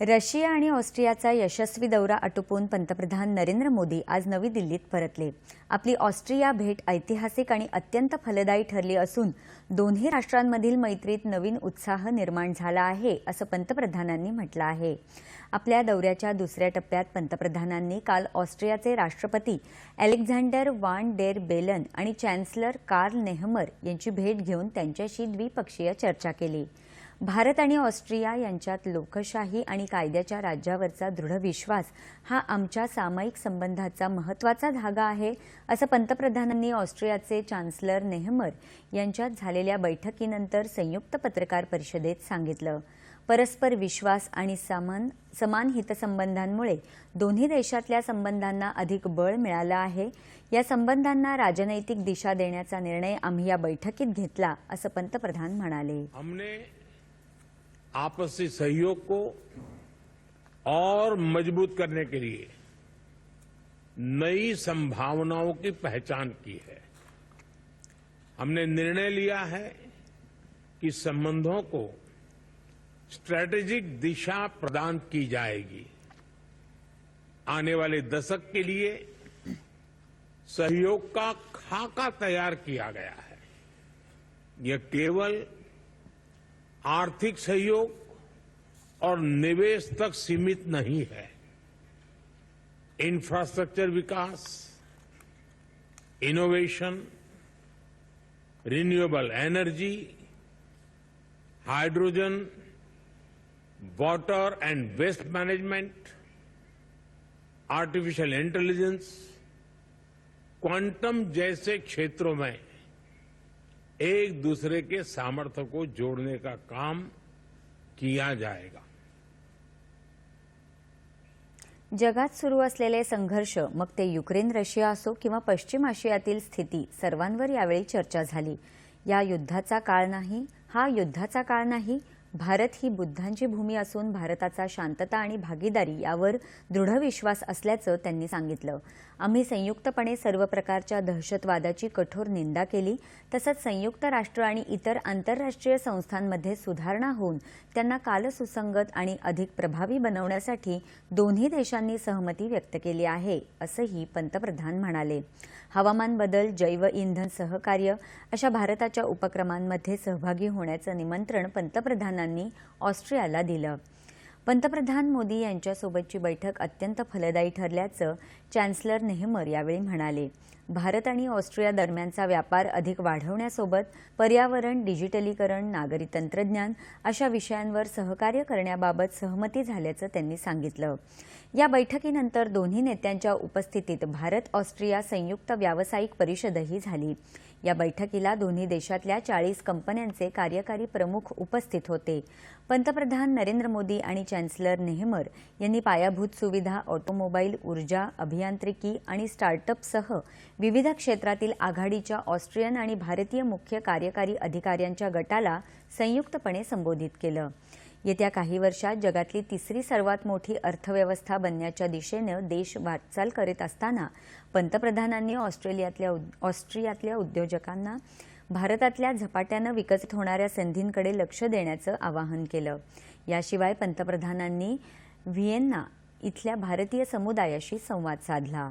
Russia आणि ऑस्ट्रियाचा यशस्वी दौरा आटोपून पंतप्रधान नरेंद्र मोदी आज नवी दिल्लीत परतले. आपली ऑस्ट्रिया भेट ऐतिहासिक आणि अत्यंत फलदायी ठरली असून दोन्ही राष्ट्रांमधील मैत्रीत नवीन उत्साह निर्माण झाला आहे असं पंतप्रधानांनी म्हटलं आहे. आपल्या दौऱ्याच्या दुसऱ्या टप्प्यात पंतप्रधानांनी काल ऑस्ट्रियाचे राष्ट्रपती अलेक्झांडर वान डेर बेलन आणि चॅन्सलर कार्ल नेहमर यांची भेट घेऊन त्यांच्याशी द्विपक्षीय चर्चा केली. भारत आणि ऑस्ट्रिया यांच्यात लोकशाही आणि कायद्याच्या राज्यावरचा दृढ विश्वास हा आमच्या सामायिक संबंधाचा महत्त्वाचा धागा आहे असं पंतप्रधानांनी ऑस्ट्रियाचे चान्सलर नेहमर यांच्यात झालेल्या बैठकीनंतर संयुक्त पत्रकार परिषदेत सांगितलं. परस्पर विश्वास आणि समान समान हितसंबंधांमुळे दोन्ही देशातल्या संबंधांना अधिक बळ मिळालं आहे. या संबंधांना राजनैतिक दिशा देण्याचा निर्णय आम्ही या बैठकीत घेतला असं पंतप्रधान म्हणाले. आपसी सहयोग को और मज़बूत करने के लिए नई संभावनाओं की पहचान की है। हमने निर्णय लिया है कि संबंधों को स्ट्रैटेजिक दिशा प्रदान की जाएगी। आने वाले दशक के लिए सहयोग का खाका तैयार किया गया है। यह केवल आर्थिक सहयोग और निवेश तक सीमित नहीं है। Infrastructure Vikas innovation renewable energy hydrogen water and waste management artificial intelligence quantum जैसे क्षेत्रों में एक दूसरे के सामर्थ्य को जोड़ने का काम किया जाएगा। जगात सुरू असलेले संघर्ष मग ते युक्रेन रशिया असो किंवा पश्चिम आशियातील स्थिती सर्वांवर यावेळी चर्चा झाली. या युद्धाचा काळ नाही हा युद्धाचा काळ नाही भारत ही बुद्धांची भूमी असून भारताचा शांतता आणि भागीदारी यावर दृढ विश्वास असल्याचं त्यांनी सांगितलं. आम्ही संयुक्तपणे सर्व प्रकारच्या दहशतवादाची कठोर निंदा केली. तसंच संयुक्त राष्ट्र आणि इतर आंतरराष्ट्रीय संस्थांमध्ये सुधारणा होऊन त्यांना कालसुसंगत आणि अधिक प्रभावी बनवण्यासाठी दोन्ही देशांनी सहमती व्यक्त केली आहे असंही पंतप्रधान म्हणाले. हवामान बदल जैव इंधन सहकार्य अशा भारताच्या उपक्रमांमध्ये सहभागी होण्याचं निमंत्रण पंतप्रधानांनी ऑस्ट्रियाला दिलं. पंतप्रधान मोदी यांच्यासोबतची बैठक अत्यंत फलदायी ठरल्याचं चॅन्सलर नेहमर यावेळी म्हणाले. भारत आणि ऑस्ट्रिया दरम्यानचा व्यापार अधिक वाढवण्यासोबत पर्यावरण डिजिटलीकरण नागरी तंत्रज्ञान अशा विषयांवर सहकार्य करण्याबाबत सहमती झाल्याचं त्यांनी सांगितलं. या बैठकीनंतर दोन्ही नेत्यांच्या उपस्थितीत भारत ऑस्ट्रिया संयुक्त व्यावसायिक परिषदही झाली. या बैठकीला दोन्ही देशातल्या चाळीस कंपन्यांचे कार्यकारी प्रमुख उपस्थित होते. पंतप्रधान नरेंद्र मोदी आणि चॅन्सलर नेहमर यांनी पायाभूत सुविधा ऑटोमोबाईल ऊर्जा अभियांत्रिकी आणि स्टार्टअपसह विविध क्षेत्रातील आघाडीच्या ऑस्ट्रियन आणि भारतीय मुख्य कार्यकारी अधिकाऱ्यांच्या गटाला संयुक्तपणे संबोधित केलं. येत्या काही वर्षात जगातली तिसरी सर्वात मोठी अर्थव्यवस्था बनण्याच्या दिशेनं देश वाटचाल करीत असताना पंतप्रधानांनी ऑस्ट्रेलियातल्या ऑस्ट्रियातल्या उद्योजकांना भारतातल्या झपाट्यानं विकसित होणाऱ्या संधींकडे लक्ष देण्याचं आवाहन केलं. याशिवाय पंतप्रधानांनी व्हिएन्ना इथल्या भारतीय समुदायाशी संवाद साधला.